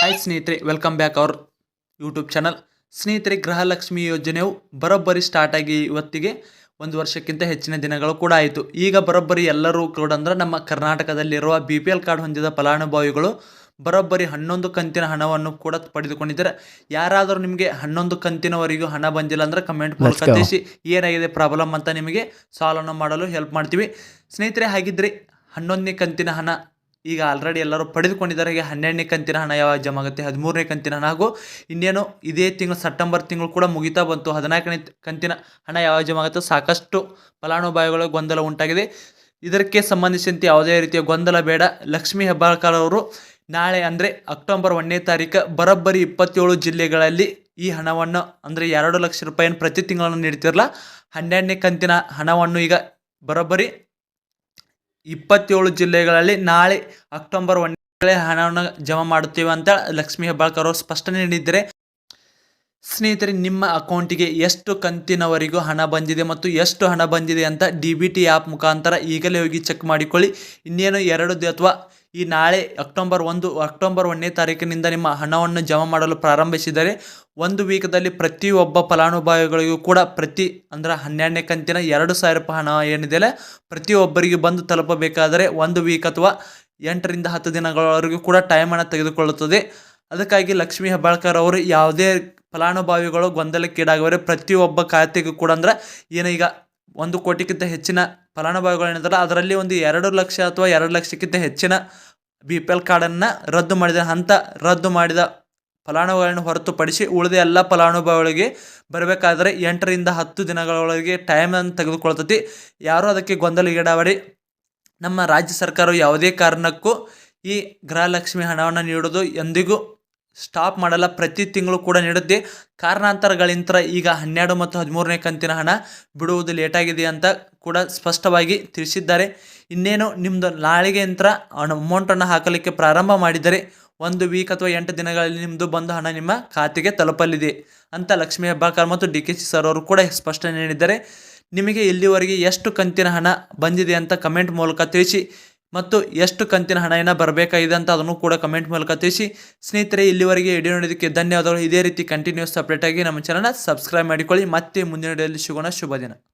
Hi ಸ್ನೇಹಿತರೆ. Welcome back our YouTube channel ಸ್ನೇಹಿತರೆ ಗೃಹಲಕ್ಷ್ಮಿ ಯೋಜನೆಯು ಬರೋಬ್ಬರಿ ಸ್ಟಾರ್ಟ್ ಆಗಿ ಇವತ್ತಿಗೆ ಒಂದು ವರ್ಷಕ್ಕಿಂತ ಹೆಚ್ಚಿನ ದಿನಗಳು ಕೂಡ ಆಯಿತು. ಈಗ ಬರೋಬ್ಬರಿ ಎಲ್ಲರೂ ಕೂಡ ಅಂದ್ರೆ ನಮ್ಮ ಕರ್ನಾಟಕದಲ್ಲಿರುವ ಬಿ ಪಿ ಎಲ್ ಕಾರ್ಡ್ ಹೊಂದಿದ ಫಲಾನುಭವಿಗಳು ಬರೋಬ್ಬರಿ ಹನ್ನೊಂದು ಕಂತಿನ ಹಣವನ್ನು ಕೂಡ ಪಡೆದುಕೊಂಡಿದ್ದಾರೆ. ಯಾರಾದರೂ ನಿಮಗೆ ಹನ್ನೊಂದು ಕಂತಿನವರೆಗೂ ಹಣ ಬಂದಿಲ್ಲ ಅಂದ್ರೆ ಕಮೆಂಟ್ ಮೂಲಕ. ತಿಳಿಸಿ. ಏನಾಗಿದೆ ಪ್ರಾಬ್ಲಮ್ ಅಂತ ನಿಮಗೆ ಸಾಲ್ವನ್ನು ಮಾಡಲು ಹೆಲ್ಪ್ ಮಾಡ್ತೀವಿ. ಸ್ನೇಹಿತರೆ ಹಾಗಿದ್ರೆ ಹನ್ನೊಂದನೇ ಕಂತಿನ ಹಣ ಈಗ ಆಲ್ರೆಡಿ ಎಲ್ಲರೂ ಪಡೆದುಕೊಂಡಿದ್ದಾರೆ. ಈಗ ಹನ್ನೆರಡನೇ ಕಂತಿನ ಹಣ ಯಾವಾಗ ಜಮಾ ಆಗುತ್ತೆ? ಹದಿಮೂರನೇ ಕಂತಿನ ಹಣ. ಹಾಗೂ ಇನ್ನೇನು ಇದೇ ತಿಂಗಳು ಸೆಪ್ಟೆಂಬರ್ ತಿಂಗಳು ಕೂಡ ಮುಗಿತಾ ಬಂತು. ಹದಿನಾಲ್ಕನೇ ಕಂತಿನ ಹಣ ಯಾವಾಗ ಜಮಾ ಆಗುತ್ತೆ? ಸಾಕಷ್ಟು ಫಲಾನುಭವಿಗಳ ಗೊಂದಲ ಉಂಟಾಗಿದೆ. ಇದಕ್ಕೆ ಸಂಬಂಧಿಸಿದಂತೆ ಯಾವುದೇ ರೀತಿಯ ಗೊಂದಲ ಬೇಡ. ಲಕ್ಷ್ಮೀ ಹೆಬ್ಬಾಳ್ಕರ್ ಅವರು ನಾಳೆ ಅಂದರೆ ಅಕ್ಟೋಬರ್ ಒಂದನೇ ತಾರೀಕು ಬರೋಬ್ಬರಿ ಇಪ್ಪತ್ತೇಳು ಜಿಲ್ಲೆಗಳಲ್ಲಿ ಈ ಹಣವನ್ನು ಅಂದರೆ ಎರಡು ಲಕ್ಷ ರೂಪಾಯಿಯನ್ನು ಪ್ರತಿ ತಿಂಗಳನ್ನು ನೀಡ್ತಿರಲ್ಲ. ಹನ್ನೆರಡನೇ ಕಂತಿನ ಹಣವನ್ನು ಈಗ ಬರೋಬ್ಬರಿ ಇಪ್ಪತ್ತೇಳು ಜಿಲ್ಲೆಗಳಲ್ಲಿ ನಾಳೆ ಅಕ್ಟೋಬರ್ ಒಂದನೇ ಹಣವನ್ನು ಜಮಾ ಮಾಡುತ್ತೇವೆ ಅಂತ ಲಕ್ಷ್ಮೀ ಹೆಬ್ಬಾಳ್ಕರ್ ಅವರು ಸ್ಪಷ್ಟನೆ ನೀಡಿದ್ದಾರೆ. ಸ್ನೇಹಿತರೆ, ನಿಮ್ಮ ಅಕೌಂಟಿಗೆ ಎಷ್ಟು ಕಂತಿನವರೆಗೂ ಹಣ ಬಂದಿದೆ ಮತ್ತು ಎಷ್ಟು ಹಣ ಬಂದಿದೆ ಅಂತ ಡಿ ಬಿ ಟಿ ಆ್ಯಪ್ ಮುಖಾಂತರ ಈಗಲೇ ಹೋಗಿ ಚೆಕ್ ಮಾಡಿಕೊಳ್ಳಿ. ಇನ್ನೇನು ಎರಡು ಅಥವಾ ಈ ನಾಳೆ ಅಕ್ಟೋಬರ್ ಒಂದು, ಅಕ್ಟೋಬರ್ ಒಂದನೇ ತಾರೀಕಿನಿಂದ ನಿಮ್ಮ ಹಣವನ್ನು ಜಮಾ ಮಾಡಲು ಪ್ರಾರಂಭಿಸಿದರೆ, ಒಂದು ವೀಕದಲ್ಲಿ ಪ್ರತಿಯೊಬ್ಬ ಫಲಾನುಭವಿಗಳಿಗೂ ಕೂಡ ಪ್ರತಿ, ಅಂದ್ರೆ ಹನ್ನೆರಡನೇ ಕಂತಿನ ಎರಡು ಸಾವಿರ ರೂಪಾಯಿ ಹಣ ಏನಿದೆಯಲ್ಲ, ಪ್ರತಿಯೊಬ್ಬರಿಗೂ ಬಂದು ತಲುಪಬೇಕಾದರೆ ಒಂದು ವೀಕ್ ಅಥವಾ ಎಂಟರಿಂದ ಹತ್ತು ದಿನಗಳವರೆಗೂ ಕೂಡ ಟೈಮನ್ನು ತೆಗೆದುಕೊಳ್ಳುತ್ತದೆ. ಅದಕ್ಕಾಗಿ ಲಕ್ಷ್ಮೀ ಹೆಬ್ಬಾಳ್ಕರ್ ಅವರು ಯಾವುದೇ ಫಲಾನುಭವಿಗಳು ಗೊಂದಲಕ್ಕೀಡಾಗವರೆ ಪ್ರತಿಯೊಬ್ಬ ಖಾತೆಗೂ ಕೂಡ. ಅಂದ್ರೆ ಏನು ಈಗ ಒಂದು ಕೋಟಿಗಿಂತ ಹೆಚ್ಚಿನ ಫಲಾನುಭವಿಗಳು ಏನಿದ್ದಾರೆ ಅದರಲ್ಲಿ ಒಂದು ಎರಡು ಲಕ್ಷ ಅಥವಾ ಎರಡು ಲಕ್ಷಕ್ಕಿಂತ ಹೆಚ್ಚಿನ ಬಿ ಪಿ ಎಲ್ ಕಾರ್ಡನ್ನು ರದ್ದು ಮಾಡಿದ, ಹಂತ ರದ್ದು ಮಾಡಿದ ಫಲಾನುಭವಿಗಳನ್ನು ಹೊರತುಪಡಿಸಿ ಉಳಿದ ಎಲ್ಲ ಫಲಾನುಭವಿಗಳಿಗೆ ಬರಬೇಕಾದ್ರೆ ಎಂಟರಿಂದ ಹತ್ತು ದಿನಗಳೊಳಗೆ ಟೈಮನ್ನು ತೆಗೆದುಕೊಳ್ತತಿ. ಯಾರೂ ಅದಕ್ಕೆ ಗೊಂದಲಗೀಡಾವಡಿ ನಮ್ಮ ರಾಜ್ಯ ಸರ್ಕಾರವು ಯಾವುದೇ ಕಾರಣಕ್ಕೂ ಈ ಗೃಹಲಕ್ಷ್ಮಿ ಹಣವನ್ನು ನೀಡೋದು ಎಂದಿಗೂ ಸ್ಟಾಪ್ ಮಾಡಲ್ಲ, ಪ್ರತಿ ತಿಂಗಳು ಕೂಡ ನೀಡುತ್ತೆ. ಕಾರಣಾಂತರಗಳಿಂದ ಈಗ ಹನ್ನೆರಡು ಮತ್ತು ಹದಿಮೂರನೇ ಕಂತಿನ ಹಣ ಬಿಡುವುದು ಲೇಟಾಗಿದೆ ಅಂತ ಕೂಡ ಸ್ಪಷ್ಟವಾಗಿ ತಿಳಿಸಿದ್ದಾರೆ. ಇನ್ನೇನು ನಿಮ್ಮದು ನಾಳೆಗೆ ಯಂತ್ರ ಅಮೌಂಟನ್ನು ಹಾಕಲಿಕ್ಕೆ ಪ್ರಾರಂಭ ಮಾಡಿದರೆ ಒಂದು ವೀಕ್ ಅಥವಾ ಎಂಟು ದಿನಗಳಲ್ಲಿ ನಿಮ್ಮದು ಬಂದು ಹಣ ನಿಮ್ಮ ಖಾತೆಗೆ ತಲುಪಲಿದೆ ಅಂತ ಲಕ್ಷ್ಮೀ ಹೆಬ್ಬಾಳ್ಕರ್ ಮತ್ತು ಡಿ ಕೆ ಸಿ ಸರ್ ಅವರು ಕೂಡ ಸ್ಪಷ್ಟನೆ ನೀಡಿದ್ದಾರೆ. ನಿಮಗೆ ಇಲ್ಲಿವರೆಗೆ ಎಷ್ಟು ಕಂತಿನ ಹಣ ಬಂದಿದೆ ಅಂತ ಕಮೆಂಟ್ ಮೂಲಕ ತಿಳಿಸಿ. ಮತ್ತು ಎಷ್ಟು ಕಂತಿನ ಹಣ ಏನ ಬರಬೇಕಾಗಿದೆ ಅಂತ ಅದನ್ನು ಕೂಡ ಕಮೆಂಟ್ ಮೂಲಕ ತಿಳಿಸಿ. ಸ್ನೇಹಿತರೆ, ಇಲ್ಲಿವರೆಗೆ ವಿಡಿಯೋ ನೋಡೋದಕ್ಕೆ ಧನ್ಯವಾದಗಳು. ಇದೇ ರೀತಿ ಕಂಟಿನ್ಯೂಸ್ ಸಪ್ರೇಟಾಗಿ ನಮ್ಮ ಚಾನಲ್ನ ಸಬ್ಸ್ಕ್ರೈಬ್ ಮಾಡಿಕೊಳ್ಳಿ. ಮತ್ತೆ ಮುಂದಿನ ವಿಡಿಯೋದಲ್ಲಿ ಸಿಗೋಣ. ಶುಭ ದಿನ.